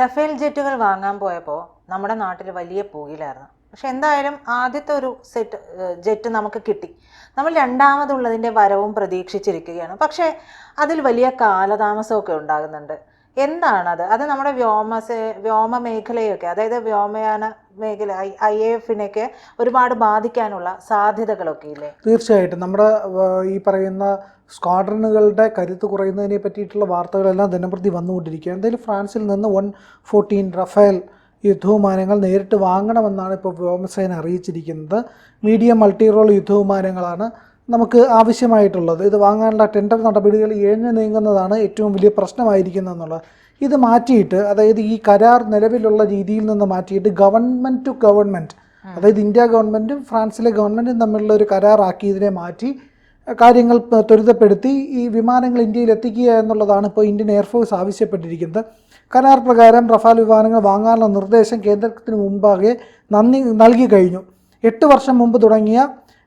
Rafale ജെറ്റുകൾ വാങ്ങാൻ പോയപ്പോൾ നമ്മുടെ നാട്ടിൽ വലിയ പുകയിലായിരുന്നു പക്ഷെ എന്തായാലും ആദ്യത്തെ ഒരു സെറ്റ് ജെറ്റ് നമുക്ക് കിട്ടി. നമ്മൾ രണ്ടാമതുള്ളതിന്റെ വരവും പ്രതീക്ഷിച്ചിരിക്കുകയാണ്. പക്ഷേ അതിൽ വലിയ കാലതാമസമൊക്കെ ഉണ്ടാകുന്നുണ്ട്. എന്താണത്? അത് നമ്മുടെ വ്യോമസേ വ്യോമ മേഖലയൊക്കെ അതായത് വ്യോമയാന മേഖല ഐ ഐ എഫിനെയൊക്കെ ഒരുപാട് ബാധിക്കാനുള്ള സാധ്യതകളൊക്കെ ഇല്ലേ? തീർച്ചയായിട്ടും. നമ്മുടെ ഈ പറയുന്ന സ്ക്വാഡ്രണുകളുടെ കരുത്ത് കുറയുന്നതിനെ പറ്റിയിട്ടുള്ള വാർത്തകളെല്ലാം ദിനംപ്രതി വന്നുകൊണ്ടിരിക്കുക എന്തായാലും ഫ്രാൻസിൽ നിന്ന് വൺ ഫോർട്ടീൻ റഫേൽ യുദ്ധവിമാനങ്ങൾ നേരിട്ട് വാങ്ങണമെന്നാണ് ഇപ്പോൾ വ്യോമസേന അറിയിച്ചിരിക്കുന്നത്. മീഡിയം മൾട്ടി റോൾ യുദ്ധവിമാനങ്ങളാണ് നമുക്ക് ആവശ്യമായിട്ടുള്ളത്. ഇത് വാങ്ങാനുള്ള ടെൻഡർ നടപടികൾ ഇഴഞ്ഞു നീങ്ങുന്നതാണ് ഏറ്റവും വലിയ പ്രശ്നമായിരിക്കുന്നതെന്നുള്ളത് ഇത് മാറ്റിയിട്ട് അതായത് ഈ കരാർ നിലവിലുള്ള രീതിയിൽ നിന്ന് മാറ്റിയിട്ട് ഗവൺമെന്റ് ടു ഗവൺമെന്റ് അതായത് ഇന്ത്യ ഗവൺമെന്റും ഫ്രാൻസിലെ ഗവൺമെന്റും തമ്മിലുള്ള ഒരു കരാറാക്കി ഇതിനെ മാറ്റി കാര്യങ്ങൾ ത്വരിതപ്പെടുത്തി ഈ വിമാനങ്ങൾ ഇന്ത്യയിൽ എത്തിക്കുക എന്നുള്ളതാണ് ഇപ്പോൾ ഇന്ത്യൻ എയർഫോഴ്സ് ആവശ്യപ്പെട്ടിരിക്കുന്നത്. കരാർ പ്രകാരം റഫാൽ വിമാനങ്ങൾ വാങ്ങാനുള്ള നിർദ്ദേശം കേന്ദ്രത്തിന് മുമ്പാകെ നന്ദി നൽകി കഴിഞ്ഞു. എട്ട് വർഷം മുമ്പ് തുടങ്ങിയ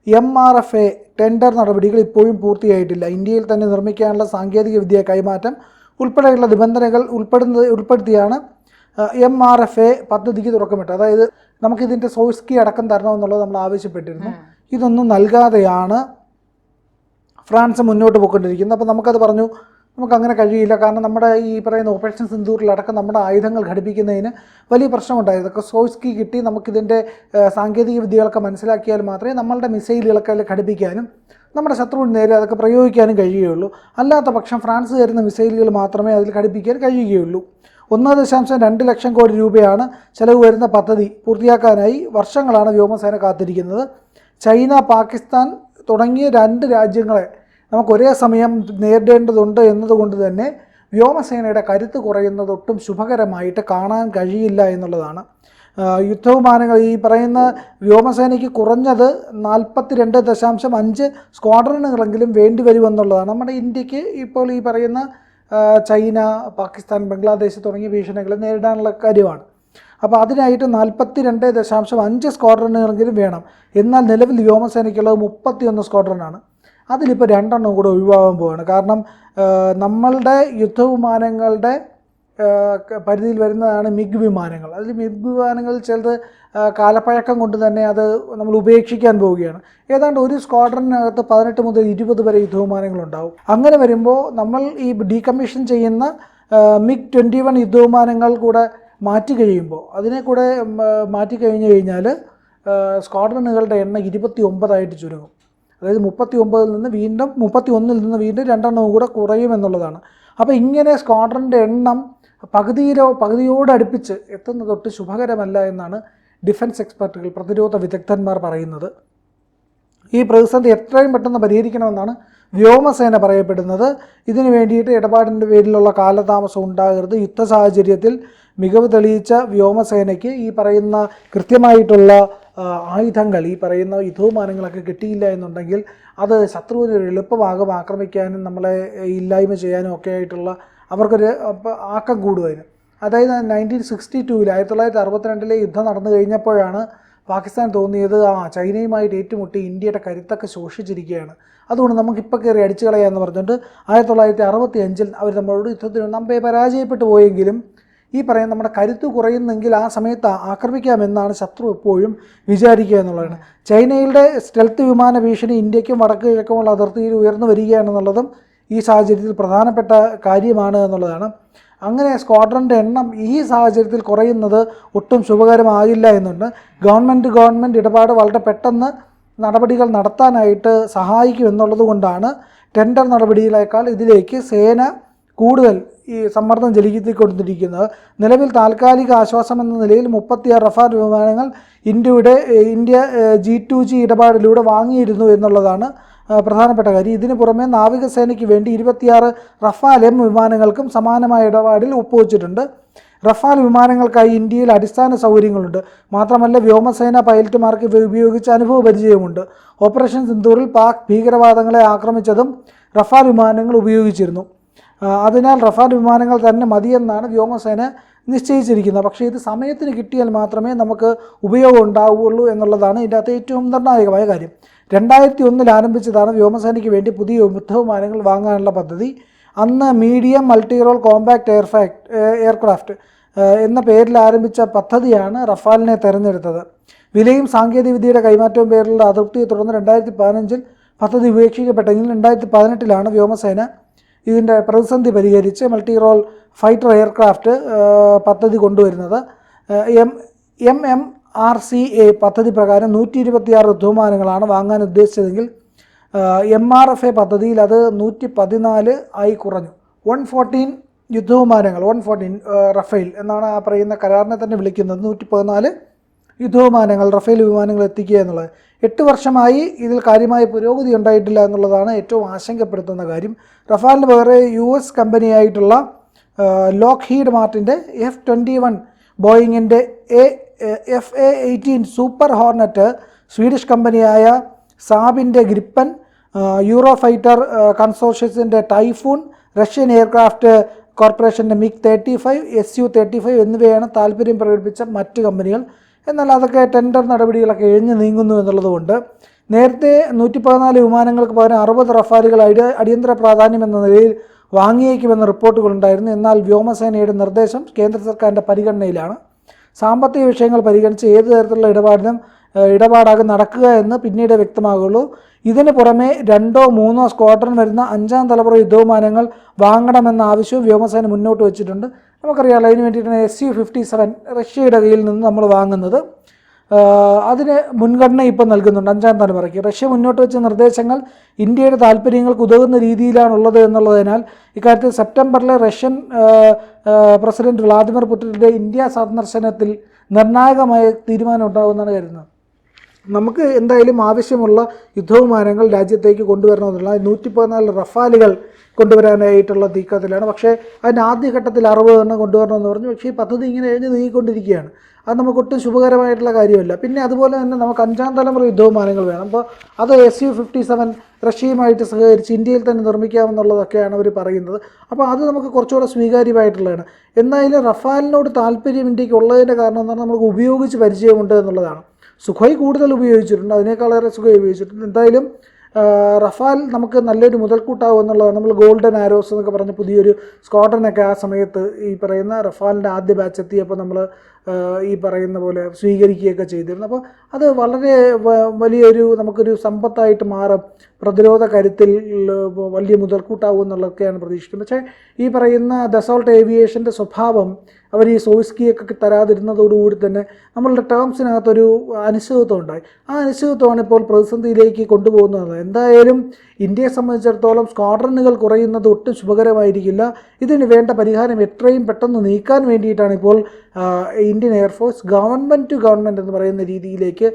M R F A tender നടപടികൾ ഇപ്പോഴും പൂർത്തിയായിട്ടില്ല. ഇന്ത്യയിൽ തന്നെ നിർമ്മിക്കാനുള്ള സാങ്കേതിക വിദ്യ കൈമാറ്റം ഉൾപ്പെടെയുള്ള നിബന്ധനകൾ ഉൾപ്പെടുന്നത് ഉൾപ്പെടുത്തിയാണ് എം ആർ എഫ് എ പദ്ധതിക്ക് തുടക്കമിട്ടത്. അതായത് നമുക്കിതിന്റെ സോഴ്സ് കീ അടക്കം തരണമെന്നുള്ളത് നമ്മൾ ആവശ്യപ്പെട്ടിരുന്നു. ഇതൊന്നും നൽകാതെയാണ് ഫ്രാൻസ് മുന്നോട്ട് പോയിക്കൊണ്ടിരിക്കുന്നത്. അപ്പോൾ നമുക്കത് പറഞ്ഞു നമുക്ക് അങ്ങനെ കഴിയില്ല. കാരണം നമ്മുടെ ഈ പറയുന്ന ഓപ്പറേഷൻ സിന്ദൂറിലടക്കം നമ്മുടെ ആയുധങ്ങൾ ഘടിപ്പിക്കുന്നതിന് വലിയ പ്രശ്നമുണ്ടായിരുന്നു ഇതൊക്കെ സോഴ്സ് കീ കിട്ടി. നമുക്കിതിന്റെ സാങ്കേതിക വിദ്യകളൊക്കെ മനസ്സിലാക്കിയാൽ മാത്രമേ നമ്മളുടെ മിസൈലുകളൊക്കെ അതിൽ ഘടിപ്പിക്കാനും നമ്മുടെ ശത്രുവിന് നേരെ അതൊക്കെ പ്രയോഗിക്കാനും കഴിയുകയുള്ളൂ. അല്ലാത്ത പക്ഷം ഫ്രാൻസ് തരുന്ന മിസൈലുകൾ മാത്രമേ അതിൽ ഘടിപ്പിക്കാൻ കഴിയുകയുള്ളൂ. ഒന്ന് ദശാംശം രണ്ട് ലക്ഷം കോടി രൂപയാണ് ചെലവ് വരുന്ന പദ്ധതി പൂർത്തിയാക്കാനായി വർഷങ്ങളാണ് വ്യോമസേന കാത്തിരിക്കുന്നത്. ചൈന പാകിസ്ഥാൻ തുടങ്ങിയ രണ്ട് രാജ്യങ്ങളെ നമുക്ക് ഒരേ സമയം നേരിടേണ്ടതുണ്ട് എന്നതുകൊണ്ട് തന്നെ വ്യോമസേനയുടെ കരുത്ത് കുറയുന്നതൊട്ടും ശുഭകരമായിട്ട് കാണാൻ കഴിയില്ല എന്നുള്ളതാണ്. യുദ്ധവിമാനങ്ങൾ ഈ പറയുന്ന വ്യോമസേനയ്ക്ക് കുറഞ്ഞത് നാൽപ്പത്തി രണ്ട് ദശാംശം അഞ്ച് സ്ക്വാഡ്രണുകളെങ്കിലും വേണ്ടി വരുമെന്നുള്ളതാണ്. നമ്മുടെ ഇന്ത്യയ്ക്ക് ഇപ്പോൾ ഈ പറയുന്ന ചൈന പാകിസ്ഥാൻ ബംഗ്ലാദേശ് തുടങ്ങിയ ഭീഷണികളെ നേരിടാനുള്ള കാര്യമാണ്. അപ്പോൾ അതിനായിട്ട് നാൽപ്പത്തി രണ്ട് ദശാംശം അഞ്ച് സ്ക്വാഡ്രണുകളെങ്കിലും വേണം. എന്നാൽ നിലവിൽ വ്യോമസേനയ്ക്കുള്ളത് മുപ്പത്തിയൊന്ന് സ്ക്വാഡ്രണാണ് അതിലിപ്പോൾ രണ്ടെണ്ണം കൂടെ ഒഴിവാകാൻ പോവുകയാണ് കാരണം നമ്മളുടെ യുദ്ധവിമാനങ്ങളുടെ പരിധിയിൽ വരുന്നതാണ് മിഗ് വിമാനങ്ങൾ. അതിൽ മിഗ് വിമാനങ്ങൾ ചിലത് കാലപ്പഴക്കം കൊണ്ട് തന്നെ അത് നമ്മൾ ഉപേക്ഷിക്കാൻ പോവുകയാണ്. ഏതാണ്ട് ഒരു സ്ക്വാഡ്രനകത്ത് പതിനെട്ട് മുതൽ ഇരുപത് വരെ യുദ്ധവിമാനങ്ങളുണ്ടാവും അങ്ങനെ വരുമ്പോൾ നമ്മൾ ഈ ഡീകമ്മീഷൻ ചെയ്യുന്ന മിഗ് ട്വന്റി വൺ യുദ്ധവിമാനങ്ങൾ കൂടെ മാറ്റി കഴിയുമ്പോൾ അതിനെ കൂടെ മാറ്റി കഴിഞ്ഞു കഴിഞ്ഞാൽ സ്ക്വാഡ്രണുകളുടെ എണ്ണം ഇരുപത്തി ഒമ്പതായിട്ട് ചുരുങ്ങും. അതായത് മുപ്പത്തി ഒമ്പതിൽ നിന്ന് വീണ്ടും മുപ്പത്തി ഒന്നിൽ നിന്ന് വീണ്ടും രണ്ടെണ്ണവും കൂടെ കുറയും എന്നുള്ളതാണ്. അപ്പോൾ ഇങ്ങനെ സ്ക്വാഡ്രന്റെ എണ്ണം പകുതിയിലോ പകുതിയോട് അടുപ്പിച്ച് എത്തുന്നതൊട്ട് ശുഭകരമല്ല എന്നാണ് ഡിഫൻസ് എക്സ്പെർട്ടുകൾ പ്രതിരോധ വിദഗ്ധന്മാർ പറയുന്നത്. ഈ പ്രതിസന്ധി എത്രയും പെട്ടെന്ന് പരിഹരിക്കണമെന്നാണ് വ്യോമസേന പറയപ്പെടുന്നത്. ഇതിനു വേണ്ടിയിട്ട് ഇടപാടിന്റെ പേരിലുള്ള കാലതാമസം ഉണ്ടാകരുത്. യുദ്ധ സാഹചര്യത്തിൽ മികവ് തെളിയിച്ച വ്യോമസേനയ്ക്ക് ഈ പറയുന്ന കൃത്യമായിട്ടുള്ള ആയുധങ്ങൾ ഈ പറയുന്ന യുദ്ധവിമാനങ്ങളൊക്കെ കിട്ടിയില്ല എന്നുണ്ടെങ്കിൽ അത് ശത്രുവിന് ഒരു എളുപ്പമാകും ആക്രമിക്കാനും നമ്മളെ ഇല്ലായ്മ ചെയ്യാനും ഒക്കെ ആയിട്ടുള്ള അവർക്കൊരു ആക്കം കൂടുവായിരുന്നു അതായത് നയന്റീൻ സിക്സ്റ്റി ടൂവിൽ ആയിരത്തി തൊള്ളായിരത്തി അറുപത്തിരണ്ടിലെ യുദ്ധം നടന്നു കഴിഞ്ഞപ്പോഴാണ് പാകിസ്ഥാൻ തോന്നിയത് ആ ചൈനയുമായിട്ട് ഏറ്റുമുട്ടി ഇന്ത്യയുടെ കരുത്തൊക്കെ ശോഷിച്ചിരിക്കുകയാണ്. അതുകൊണ്ട് നമുക്കിപ്പോൾ കയറി അടിച്ചു കളയാമെന്ന് പറഞ്ഞുകൊണ്ട് ആയിരത്തി തൊള്ളായിരത്തി അറുപത്തി അഞ്ചിൽ അവർ നമ്മളോട് യുദ്ധത്തിന് നമ്മെ പരാജയപ്പെട്ടു പോയെങ്കിലും ഈ പറയുന്ന നമ്മുടെ കരുത്ത് കുറയുന്നെങ്കിൽ ആ സമയത്ത് ആക്രമിക്കാമെന്നാണ് ശത്രു എപ്പോഴും വിചാരിക്കുക എന്നുള്ളതാണ്. ചൈനയുടെ സ്റ്റെൽത്ത് വിമാന ഭീഷണി ഇന്ത്യക്കും വടക്ക് കിഴക്കുമുള്ള അതിർത്തിയിൽ ഉയർന്നു വരികയാണെന്നുള്ളതും ഈ സാഹചര്യത്തിൽ പ്രധാനപ്പെട്ട കാര്യമാണ് എന്നുള്ളതാണ്. അങ്ങനെ സ്ക്വാഡ്രന്റെ എണ്ണം ഈ സാഹചര്യത്തിൽ കുറയുന്നത് ഒട്ടും ശുഭകരമാകില്ല എന്നുണ്ട്. ഗവൺമെന്റ് ഗവൺമെന്റ് ഇടപാട് വളരെ പെട്ടെന്ന് നടപടികൾ നടത്താനായിട്ട് സഹായിക്കും എന്നുള്ളത് കൊണ്ടാണ് ടെൻഡർ നടപടിയിലേക്കാൾ ഇതിലേക്ക് സേന കൂടുതൽ ഈ സമ്മർദ്ദം ചെലുത്തിക്കൊണ്ടിരിക്കുന്നത് നിലവിൽ താൽക്കാലിക ആശ്വാസം എന്ന നിലയിൽ മുപ്പത്തിയാറ് റഫാൽ വിമാനങ്ങൾ ഇന്ത്യയുടെ ഇന്ത്യ ജി ടു ജി ഇടപാടിലൂടെ വാങ്ങിയിരുന്നു എന്നുള്ളതാണ് പ്രധാനപ്പെട്ട കാര്യം. ഇതിനു പുറമെ നാവികസേനയ്ക്ക് വേണ്ടി ഇരുപത്തിയാറ് റഫാൽ എം വിമാനങ്ങൾക്കും സമാനമായ ഇടപാടിൽ ഒപ്പുവച്ചിട്ടുണ്ട്. റഫാൽ വിമാനങ്ങൾക്കായി ഇന്ത്യയിൽ അടിസ്ഥാന സൗകര്യങ്ങളുണ്ട്. മാത്രമല്ല വ്യോമസേന പൈലറ്റുമാർക്ക് ഇവ ഉപയോഗിച്ച അനുഭവ പരിചയമുണ്ട്. ഓപ്പറേഷൻ സിന്ദൂറിൽ പാക് ഭീകരവാദങ്ങളെ ആക്രമിച്ചതും റഫാൽ വിമാനങ്ങൾ ഉപയോഗിച്ചിരുന്നു. അതിനാൽ റഫാൽ വിമാനങ്ങൾ തന്നെ മതിയെന്നാണ് വ്യോമസേന നിശ്ചയിച്ചിരിക്കുന്നത്. പക്ഷേ ഇത് സമയത്തിന് കിട്ടിയാൽ മാത്രമേ നമുക്ക് ഉപയോഗം ഉണ്ടാവുകയുള്ളൂ എന്നുള്ളതാണ് ഇതിന്റെ അകത്ത് ഏറ്റവും നിർണായകമായ കാര്യം. രണ്ടായിരത്തി ഒന്നിൽ ആരംഭിച്ചതാണ് വ്യോമസേനയ്ക്ക് വേണ്ടി പുതിയ യുദ്ധവിമാനങ്ങൾ വാങ്ങാനുള്ള പദ്ധതി. അന്ന് മീഡിയം മൾട്ടി റോൾ കോമ്പാക്ട് എയർഫാക്ട് എയർക്രാഫ്റ്റ് എന്ന പേരിൽ ആരംഭിച്ച പദ്ധതിയാണ് റഫാലിനെ തെരഞ്ഞെടുത്തത്. വിലയും സാങ്കേതികവിദ്യയുടെ കൈമാറ്റവും പേരിലുള്ള അതൃപ്തിയെ തുടർന്ന് രണ്ടായിരത്തി പതിനഞ്ചിൽ പദ്ധതി ഉപേക്ഷിക്കപ്പെട്ടെങ്കിലും രണ്ടായിരത്തി പതിനെട്ടിലാണ് വ്യോമസേന ഇതിന്റെ പ്രതിസന്ധി പരിഹരിച്ച് മൾട്ടി റോൾ ഫൈറ്റർ എയർക്രാഫ്റ്റ് പദ്ധതി കൊണ്ടുവരുന്നത്. M M M R C A പദ്ധതി പ്രകാരം നൂറ്റി ഇരുപത്തിയാറ് യുദ്ധവിമാനങ്ങളാണ് വാങ്ങാൻ ഉദ്ദേശിച്ചതെങ്കിൽ എം ആർ എഫ് എ പദ്ധതിയിൽ അത് നൂറ്റി പതിനാല് ആയി കുറഞ്ഞു. വൺ ഫോർട്ടീൻ യുദ്ധവിമാനങ്ങൾ വൺ ഫോർട്ടീൻ റഫേൽ എന്നാണ് ആ പറയുന്ന കരാറിനെ തന്നെ വിളിക്കുന്നത്. നൂറ്റി പതിനാല് യുദ്ധവിമാനങ്ങൾ റഫേൽ വിമാനങ്ങൾ എത്തിക്കുക എന്നുള്ളത്. എട്ട് വർഷമായി ഇതിൽ കാര്യമായ പുരോഗതി ഉണ്ടായിട്ടില്ല എന്നുള്ളതാണ് ഏറ്റവും ആശങ്കപ്പെടുത്തുന്ന കാര്യം. റഫാലിന് പകരം യു എസ് കമ്പനിയായിട്ടുള്ള ലോക്ക് ഹീഡ് മാർട്ടിന്റെ F twenty one ബോയിങ്ങിന്റെ A F A eighteen Super Hornet Swedish കമ്പനിയായ സാബിന്റെ ഗ്രിപ്പൻ യൂറോ ഫൈറ്റർ കൺസോർഷ്യസിന്റെ ടൈഫൂൺ റഷ്യൻ എയർക്രാഫ്റ്റ് കോർപ്പറേഷന്റെ MiG thirty five S U thirty five എന്നിവയാണ് താല്പര്യം പ്രകടിപ്പിച്ച മറ്റ് കമ്പനികൾ. എന്നാൽ അതൊക്കെ ടെൻഡർ നടപടികളൊക്കെ എഴിഞ്ഞു നീങ്ങുന്നു എന്നുള്ളതുകൊണ്ട് നേരത്തെ നൂറ്റി പതിനാല് വിമാനങ്ങൾക്ക് പകരം അറുപത് റഫാലുകൾ അടി അടിയന്തര പ്രാധാന്യം എന്ന നിലയിൽ വാങ്ങിയേക്കുമെന്ന റിപ്പോർട്ടുകളുണ്ടായിരുന്നു. എന്നാൽ വ്യോമസേനയുടെ നിർദ്ദേശം കേന്ദ്ര സർക്കാരിന്റെ പരിഗണനയിലാണ്. സാമ്പത്തിക വിഷയങ്ങൾ പരിഗണിച്ച് ഏത് തരത്തിലുള്ള ഇടപാടിനും ഇടപാടാകും നടക്കുക എന്ന് പിന്നീട് വ്യക്തമാകുള്ളൂ. ഇതിന് പുറമെ രണ്ടോ മൂന്നോ സ്ക്വാഡ്രൺ വരുന്ന അഞ്ചാം തലമുറ യുദ്ധവിമാനങ്ങൾ വാങ്ങണമെന്ന ആവശ്യവും വ്യോമസേന മുന്നോട്ട് വെച്ചിട്ടുണ്ട്. നമുക്കറിയാമല്ലോ അതിന് വേണ്ടിയിട്ടാണ് എസ് യു ഫിഫ്റ്റി സെവൻ റഷ്യയുടെ കയ്യിൽ നിന്ന് നമ്മൾ വാങ്ങുന്നത്. അതിന് മുൻഗണന ഇപ്പം നൽകുന്നുണ്ട്. അഞ്ചാം തലമുറയ്ക്ക്. റഷ്യ മുന്നോട്ട് വെച്ച നിർദ്ദേശങ്ങൾ ഇന്ത്യയുടെ താല്പര്യങ്ങൾക്ക് ഉതകുന്ന രീതിയിലാണുള്ളത് എന്നുള്ളതിനാൽ ഇക്കാര്യത്തിൽ സെപ്റ്റംബറിലെ റഷ്യൻ പ്രസിഡന്റ് വ്ളാദിമിർ പുടിന്റെ ഇന്ത്യ സന്ദർശനത്തിൽ നിർണായകമായ തീരുമാനം ഉണ്ടാകുമെന്നാണ് കരുതുന്നത്. നമുക്ക് എന്തായാലും ആവശ്യമുള്ള യുദ്ധവിമാനങ്ങൾ രാജ്യത്തേക്ക് കൊണ്ടുവരണമെന്നുള്ള നൂറ്റി പതിനാല് റഫാലുകൾ കൊണ്ടുവരാനായിട്ടുള്ള നീക്കത്തിലാണ്. പക്ഷേ അതിന്റെ ആദ്യഘട്ടത്തിൽ അറുപത് എണ്ണം കൊണ്ടുവരണമെന്ന് പറഞ്ഞു. പക്ഷേ ഈ പദ്ധതി ഇങ്ങനെ എഴുതി നീങ്ങിക്കൊണ്ടിരിക്കുകയാണ്. അത് നമുക്ക് ഒട്ടും ശുഭകരമായിട്ടുള്ള കാര്യമല്ല. പിന്നെ അതുപോലെ തന്നെ നമുക്ക് അഞ്ചാം തലമുറ യുദ്ധവിമാനങ്ങൾ വേണം. അപ്പോൾ അത് എസ് യു ഫിഫ്റ്റി സെവൻ റഷ്യയുമായിട്ട് സഹകരിച്ച് ഇന്ത്യയിൽ തന്നെ നിർമ്മിക്കാമെന്നുള്ളതൊക്കെയാണ് അവർ പറയുന്നത്. അപ്പോൾ അത് നമുക്ക് കുറച്ചുകൂടെ സ്വീകാര്യമായിട്ടുള്ളതാണ്. എന്തായാലും റഫാലിനോട് താല്പര്യം ഇന്ത്യയ്ക്ക് ഉള്ളതിന്റെ കാരണം എന്ന് പറഞ്ഞാൽ നമുക്ക് ഉപയോഗിച്ച് പരിചയമുണ്ട് എന്നുള്ളതാണ്. സുഖോയ് കൂടുതൽ ഉപയോഗിച്ചിട്ടുണ്ട്. അതിനേക്കാളേറെ സുഖോയ് ഉപയോഗിച്ചിട്ടുണ്ട്. എന്തായാലും റഫാൽ നമുക്ക് നല്ലൊരു മുതൽക്കൂട്ടാവും എന്നുള്ളതാണ്. നമ്മൾ ഗോൾഡൻ ആരോസ് എന്നൊക്കെ പറഞ്ഞ പുതിയൊരു സ്കോട്ടനൊക്കെ ആ സമയത്ത് ഈ പറയുന്ന റഫാലിന്റെ ആദ്യ ബാച്ച് എത്തിയപ്പോൾ നമ്മൾ ഈ പറയുന്ന പോലെ സ്വീകരിക്കുകയൊക്കെ ചെയ്തിരുന്നു. അപ്പോൾ അത് വളരെ വലിയൊരു നമുക്കൊരു സമ്പത്തായിട്ട് മാറും പ്രതിരോധ കരുത്തിൽ വലിയ മുതൽക്കൂട്ടാവും എന്നുള്ളതൊക്കെയാണ് പ്രതീക്ഷിക്കുന്നത്. പക്ഷേ ഈ പറയുന്ന ദസോൾട്ട് ഏവിയേഷന്റെ സ്വഭാവം അവർ ഈ സോയിസ്കിയൊക്കെ തരാതിരുന്നതോടുകൂടി തന്നെ നമ്മളുടെ ടേംസിനകത്തൊരു അനിശ്ചിതത്വം ഉണ്ടായി ആ അനിശ്ചിതത്വമാണ് ഇപ്പോൾ പ്രതിസന്ധിയിലേക്ക് കൊണ്ടുപോകുന്നത്. എന്തായാലും ഇന്ത്യയെ സംബന്ധിച്ചിടത്തോളം സ്ക്വാഡ്രണുകൾ കുറയുന്നത് ഒട്ടും ശുഭകരമായിരിക്കില്ല. ഇതിന് വേണ്ട പരിഹാരം എത്രയും പെട്ടെന്ന് നീക്കാൻ വേണ്ടിയിട്ടാണ് ഇപ്പോൾ Indian air force government to government എന്ന് പറയുന്ന രീതിയിലേക്ക്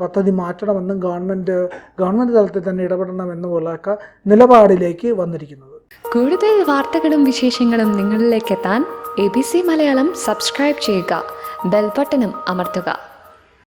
പദ്ധതി മാറ്റണമെന്നും ഗവൺമെന്റ് ഗവൺമെന്റ് തലത്തിൽ തന്നെ ഇടപെടണമെന്നുമുള്ളൊക്കെ നിലപാടിലേക്ക് വന്നിരിക്കുന്നത്. കൂടുതൽ വാർത്തകളും വിശേഷങ്ങളും നിങ്ങളിലേക്ക് എത്താൻ A B C Malayalam subscribe ചെയ്യുക. ബെൽബട്ടനും അമർത്തുക.